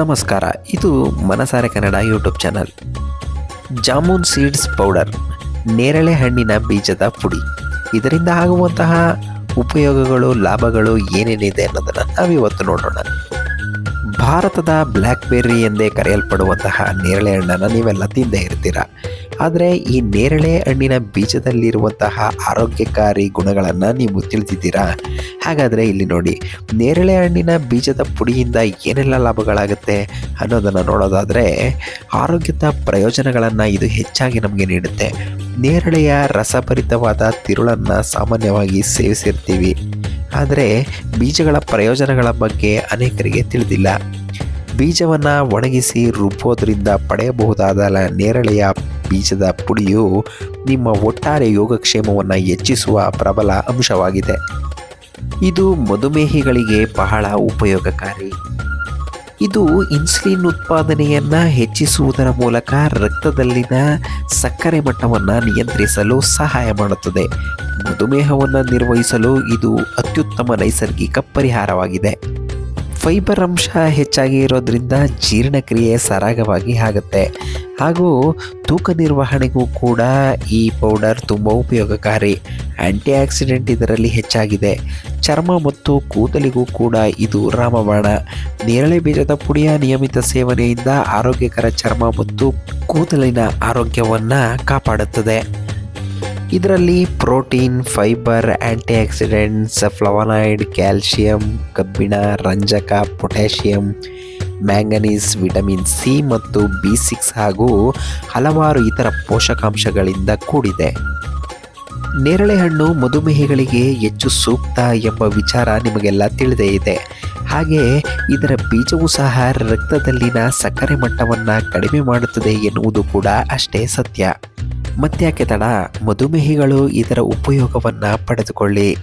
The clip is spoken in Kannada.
ನಮಸ್ಕಾರ, ಇದು ಮನಸಾರೆ Kannada YouTube channel. Jamun seeds powder, ನೇರಳೆ ಹಣ್ಣಿನ ಬೀಜದ ಪುಡಿ. ಇದರಿಂದ ಆಗುವಂತಹ ಉಪಯೋಗಗಳು, ಲಾಭಗಳು ಏನೇನಿದೆ ಅನ್ನೋದನ್ನು ನಾವಿವತ್ತು ನೋಡೋಣ. ಭಾರತದ ಬ್ಲ್ಯಾಕ್ ಬೆರ್ರಿ ಎಂದೇ ಕರೆಯಲ್ಪಡುವಂತಹ ನೇರಳೆ ಹಣ್ಣನ್ನು ನೀವೆಲ್ಲ ತಿಂದೇ ಇರ್ತೀರ? ಆದರೆ ಈ ನೇರಳೆ ಹಣ್ಣಿನ ಬೀಜದಲ್ಲಿರುವಂತಹ ಆರೋಗ್ಯಕಾರಿ ಗುಣಗಳನ್ನು ನೀವು ತಿಳಿದಿದ್ದೀರಾ ಹಾಗಾದರೆ ಇಲ್ಲಿ ನೋಡಿ, ನೇರಳೆ ಹಣ್ಣಿನ ಬೀಜದ ಪುಡಿಯಿಂದ ಏನೆಲ್ಲ ಲಾಭಗಳಾಗುತ್ತೆ ಅನ್ನೋದನ್ನು ನೋಡೋದಾದರೆ, ಆರೋಗ್ಯದ ಪ್ರಯೋಜನಗಳನ್ನು ಇದು ಹೆಚ್ಚಾಗಿ ನಮಗೆ ನೀಡುತ್ತೆ. ನೇರಳೆಯ ರಸಭರಿತವಾದ ತಿರುಳನ್ನು ಸಾಮಾನ್ಯವಾಗಿ ಸೇವಿಸಿರ್ತೀವಿ. ಆದರೆ ಬೀಜಗಳ ಪ್ರಯೋಜನಗಳ ಬಗ್ಗೆ ಅನೇಕರಿಗೆ ತಿಳಿದಿಲ್ಲ. ಬೀಜವನ್ನು ಒಣಗಿಸಿ ರುಬ್ಬೋದ್ರಿಂದ ಪಡೆಯಬಹುದಾದ ನೇರಳೆಯ ಬೀಜದ ಪುಡಿಯು ನಿಮ್ಮ ಒಟ್ಟಾರೆ ಯೋಗಕ್ಷೇಮವನ್ನು ಹೆಚ್ಚಿಸುವ ಪ್ರಬಲ ಅಂಶವಾಗಿದೆ. ಇದು ಮಧುಮೇಹಿಗಳಿಗೆ ಬಹಳ ಉಪಯೋಗಕಾರಿ. ಇದು ಇನ್ಸುಲಿನ್ ಉತ್ಪಾದನೆಯನ್ನು ಹೆಚ್ಚಿಸುವುದರ ಮೂಲಕ ರಕ್ತದಲ್ಲಿನ ಸಕ್ಕರೆ ಮಟ್ಟವನ್ನು ನಿಯಂತ್ರಿಸಲು ಸಹಾಯ ಮಾಡುತ್ತದೆ. ಮಧುಮೇಹವನ್ನು ನಿರ್ವಹಿಸಲು ಇದು ಅತ್ಯುತ್ತಮ ನೈಸರ್ಗಿಕ ಪರಿಹಾರವಾಗಿದೆ. ಫೈಬರ್ ಅಂಶ ಹೆಚ್ಚಾಗಿ ಇರೋದ್ರಿಂದ ಜೀರ್ಣಕ್ರಿಯೆ ಸರಾಗವಾಗಿ ಆಗುತ್ತೆ. ಹಾಗೂ ತೂಕ ನಿರ್ವಹಣೆಗೂ ಕೂಡ ಈ ಪೌಡರ್ ತುಂಬ ಉಪಯೋಗಕಾರಿ. ಆ್ಯಂಟಿ ಆಕ್ಸಿಡೆಂಟ್ ಇದರಲ್ಲಿ ಹೆಚ್ಚಾಗಿದೆ. ಚರ್ಮ ಮತ್ತು ಕೂದಲಿಗೂ ಕೂಡ ಇದು ರಾಮಬಾಣ. ನೇರಳೆ ಬೀಜದ ಪುಡಿಯ ನಿಯಮಿತ ಸೇವನೆಯಿಂದ ಆರೋಗ್ಯಕರ ಚರ್ಮ ಮತ್ತು ಕೂದಲಿನ ಆರೋಗ್ಯವನ್ನು ಕಾಪಾಡುತ್ತದೆ. ಇದರಲ್ಲಿ protein, fibre antioxidants flavonoid calcium, ಕಬ್ಬಿಣ, ರಂಜಕ, ಪೊಟ್ಯಾಷಿಯಂ, ಮ್ಯಾಂಗನೀಸ್, ವಿಟಮಿನ್ ಸಿ ಮತ್ತು ಬಿ ಸಿಕ್ಸ್ ಹಾಗೂ ಹಲವಾರು ಇತರ ಪೋಷಕಾಂಶಗಳಿಂದ ಕೂಡಿದೆ. ನೇರಳೆ ಹಣ್ಣು ಮಧುಮೇಹಿಗಳಿಗೆ ಹೆಚ್ಚು ಸೂಕ್ತ ಎಂಬ ವಿಚಾರ ನಿಮಗೆಲ್ಲ ತಿಳಿದೇ ಇದೆ. ಹಾಗೆ ಇದರ ಬೀಜವೂ ಸಹ ರಕ್ತದಲ್ಲಿನ ಸಕ್ಕರೆ ಮಟ್ಟವನ್ನು ಕಡಿಮೆ ಮಾಡುತ್ತದೆ ಎನ್ನುವುದು ಕೂಡ ಅಷ್ಟೇ ಸತ್ಯ. ಮತ್ತ್ಯಾಕೆ ತಡ, ಮಧುಮೇಹಿಗಳು ಇದರ ಉಪಯೋಗವನ್ನು ಪಡೆದುಕೊಳ್ಳಿ.